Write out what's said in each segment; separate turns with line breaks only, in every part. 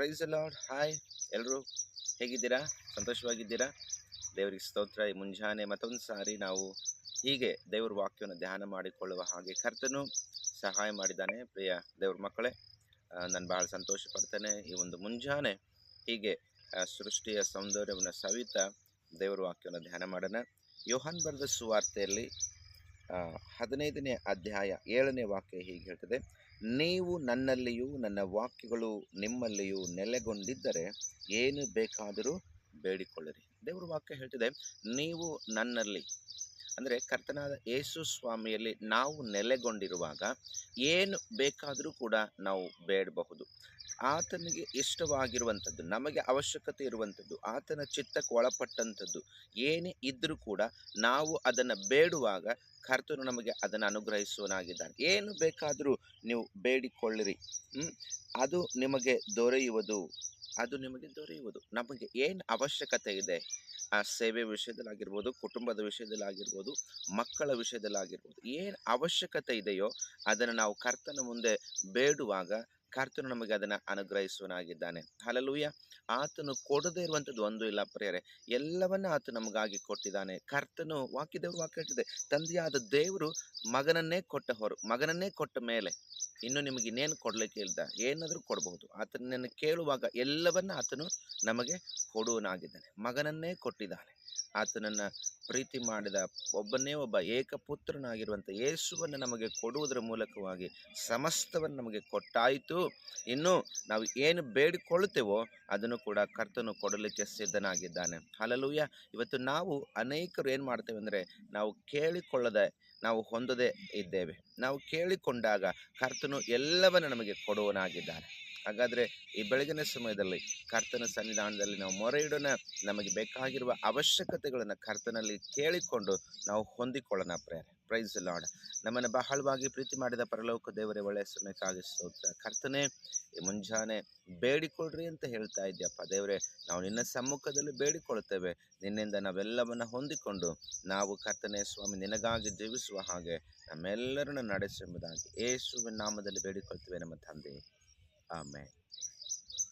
Price lord hi ಎಲ್ಲರೂ ಹೇಗಿದ್ದೀರಾ? ಸಂತೋಷವಾಗಿದ್ದೀರಾ? ದೇವರಿಗೆ ಸ್ತೋತ್ರ. ಈ ಮುಂಜಾನೆ ಮತ್ತೊಂದು ಸಾರಿ ನಾವು ಹೀಗೆ ದೇವರ ವಾಕ್ಯವನ್ನು ಧ್ಯಾನ ಮಾಡಿಕೊಳ್ಳುವ ಹಾಗೆ ಕರ್ತನು ಸಹಾಯ ಮಾಡಿದ್ದಾನೆ. ಪ್ರಿಯ ದೇವ್ರ ಮಕ್ಕಳೇ ನಾನು ಭಾಳ ಸಂತೋಷ ಪಡ್ತೇನೆ ಈ ಒಂದು ಮುಂಜಾನೆ ಹೀಗೆ ಸೃಷ್ಟಿಯ ಸೌಂದರ್ಯವನ್ನು ಸವಿತಾ ದೇವರ ವಾಕ್ಯವನ್ನು ಧ್ಯಾನ ಮಾಡೋಣ. ಯೋಹಾನ್ ಬರೆದ ಸುವಾರ್ತೆಯಲ್ಲಿ ಹದಿನೈದನೇ ಅಧ್ಯಾಯ ಏಳನೇ ವಾಕ್ಯ ಹೀಗೆ ಹೇಳ್ತದೆ ನೀವು ನನ್ನಲ್ಲಿಯೂ ನನ್ನ ವಾಕ್ಯಗಳು ನಿಮ್ಮಲ್ಲಿಯೂ ನೆಲೆಗೊಂಡಿದ್ದರೆ ಏನು ಬೇಕಾದರೂ ಬೇಡಿಕೊಳ್ಳಿರಿ. ದೇವರ ವಾಕ್ಯ ಹೇಳ್ತಿದೆ, ನೀವು ನನ್ನಲ್ಲಿ ಅಂದರೆ ಕರ್ತನಾದ ಯೇಸು ಸ್ವಾಮಿಯಲ್ಲಿ ನಾವು ನೆಲೆಗೊಂಡಿರುವಾಗ ಏನು ಬೇಕಾದರೂ ಕೂಡ ನಾವು ಬೇಡಬಹುದು. ಆತನಿಗೆ ಇಷ್ಟವಾಗಿರುವಂಥದ್ದು, ನಮಗೆ ಅವಶ್ಯಕತೆ ಇರುವಂಥದ್ದು, ಆತನ ಚಿತ್ತಕ್ಕೆ ಒಳಪಟ್ಟಂಥದ್ದು ಏನೇ ಇದ್ದರೂ ಕೂಡ ನಾವು ಅದನ್ನು ಬೇಡುವಾಗ ಕರ್ತನು ನಮಗೆ ಅದನ್ನು ಅನುಗ್ರಹಿಸುವನಾಗಿದ್ದಾನೆ ಏನು ಬೇಕಾದರೂ ನೀವು ಬೇಡಿಕೊಳ್ಳಿರಿ. ಅದು ನಿಮಗೆ ದೊರೆಯುವುದು. ಅದು ನಿಮಗೆ ದೊರೆಯುವುದು. ನಮಗೆ ಏನು ಅವಶ್ಯಕತೆ ಇದೆ, ಆ ಸೇವೆ ವಿಷಯದಲ್ಲಾಗಿರ್ಬೋದು, ಕುಟುಂಬದ ವಿಷಯದಲ್ಲಾಗಿರ್ಬೋದು, ಮಕ್ಕಳ ವಿಷಯದಲ್ಲಾಗಿರ್ಬೋದು, ಏನು ಅವಶ್ಯಕತೆ ಇದೆಯೋ ಅದನ್ನು ನಾವು ಕರ್ತನ ಮುಂದೆ ಬೇಡುವಾಗ ಕರ್ತನು ನಮಗೆ ಅದನ್ನು ಅನುಗ್ರಹಿಸುವನಾಗಿದ್ದಾನೆ ಹಲಲುಯ್ಯ ಆತನು ಕೊಡದೇ ಇರುವಂಥದ್ದು ಒಂದು ಇಲ್ಲ ಪ್ರಿಯರೇ. ಎಲ್ಲವನ್ನ ಆತ ನಮಗಾಗಿ ಕೊಟ್ಟಿದ್ದಾನೆ. ಕರ್ತನು ವಾಕ್ಯದೇವರು ವಾಕ್ಯ ಹೇಳ್ತಿದೆ. ತಂದೆಯಾದ ದೇವರು ಮಗನನ್ನೇ ಕೊಟ್ಟ ಹೊರ ಮಗನನ್ನೇ ಕೊಟ್ಟ ಮೇಲೆ ಇನ್ನು ನಿಮಗೆ ಇನ್ನೇನು ಕೊಡಲಿಕ್ಕೆ ಇಲ್ದ ಏನಾದರೂ ಕೊಡಬಹುದು ಆತನನ್ನು ಕೇಳುವಾಗ ಎಲ್ಲವನ್ನ ಆತನು ನಮಗೆ ಕೊಡುವನಾಗಿದ್ದಾನೆ. ಮಗನನ್ನೇ ಕೊಟ್ಟಿದ್ದಾನೆ. ಆತನನ್ನು ಪ್ರೀತಿ ಮಾಡಿದ ಒಬ್ಬನೇ ಒಬ್ಬ ಏಕಪುತ್ರನಾಗಿರುವಂಥ ಯೇಸುವನ್ನು ನಮಗೆ ಕೊಡುವುದರ ಮೂಲಕವಾಗಿ ಸಮಸ್ತವನ್ನು ನಮಗೆ ಕೊಟ್ಟಾಯಿತು. ಇನ್ನು ನಾವು ಏನು ಬೇಡಿಕೊಳ್ಳುತ್ತೇವೋ ಅದನ್ನು ಕೂಡ ಕರ್ತನು ಕೊಡಲಿಕ್ಕೆ ಸಿದ್ಧನಾಗಿದ್ದಾನೆ. ಹಲಲುಯ್ಯ ಇವತ್ತು ನಾವು ಅನೇಕರು ಏನು ಮಾಡ್ತೇವೆ ಅಂದರೆ ನಾವು ಕೇಳಿಕೊಳ್ಳದೆ, ನಾವು ಹೊಂದದೇ ಇದ್ದೇವೆ. ನಾವು ಕೇಳಿಕೊಂಡಾಗ ಕರ್ತನು ಎಲ್ಲವನ್ನು ನಮಗೆ ಕೊಡುವನಾಗಿದ್ದಾನೆ ಹಾಗಾದರೆ ಈ ಬೆಳಗಿನ ಸಮಯದಲ್ಲಿ ಕರ್ತನ ಸನ್ನಿಧಾನದಲ್ಲಿ ನಾವು ಮೊರೆ ಇಡೋಣ ನಮಗೆ ಬೇಕಾಗಿರುವ ಅವಶ್ಯಕತೆಗಳನ್ನು ಕರ್ತನಲ್ಲಿ ಕೇಳಿಕೊಂಡು ನಾವು ಹೊಂದಿಕೊಳ್ಳೋಣ ಪ್ರೇರೆ ಪ್ರೈಸ್ ಲಾಡ್ ನಮ್ಮನ್ನು ಬಹಳವಾಗಿ ಪ್ರೀತಿ ಮಾಡಿದ ಪರಲೋಕ ದೇವರೇ, ಒಳ್ಳೆಯ ಸಮಯಕ್ಕಾಗಿ ಸ್ತೋತ್ರ. ಕರ್ತನೆ, ಈ ಮುಂಜಾನೆ ಬೇಡಿಕೊಳ್ಳ್ರಿ ಅಂತ ಹೇಳ್ತಾ ಇದ್ಯಪ್ಪ ದೇವರೇ, ನಾವು ನಿನ್ನ ಸಮ್ಮುಖದಲ್ಲಿ ಬೇಡಿಕೊಳ್ಳುತ್ತೇವೆ. ನಿನ್ನಿಂದ ನಾವೆಲ್ಲವನ್ನು ಹೊಂದಿಕೊಂಡು ನಾವು ಕರ್ತನೆ ಸ್ವಾಮಿ, ನಿನಗಾಗಿ ಜೀವಿಸುವ ಹಾಗೆ ನಮ್ಮೆಲ್ಲರನ್ನು ನಡೆಸೆಂಬುದಾಗಿ ಯೇಸುವಿನ ನಾಮದಲ್ಲಿ ಬೇಡಿಕೊಳ್ತೇವೆ ನಮ್ಮ ತಂದೆ. ఆమె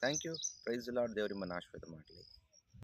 థ్యాంక్ యూ ప్రైజ్ లాడ్ దేవుడి మన ఆశ్వేత మాటలే.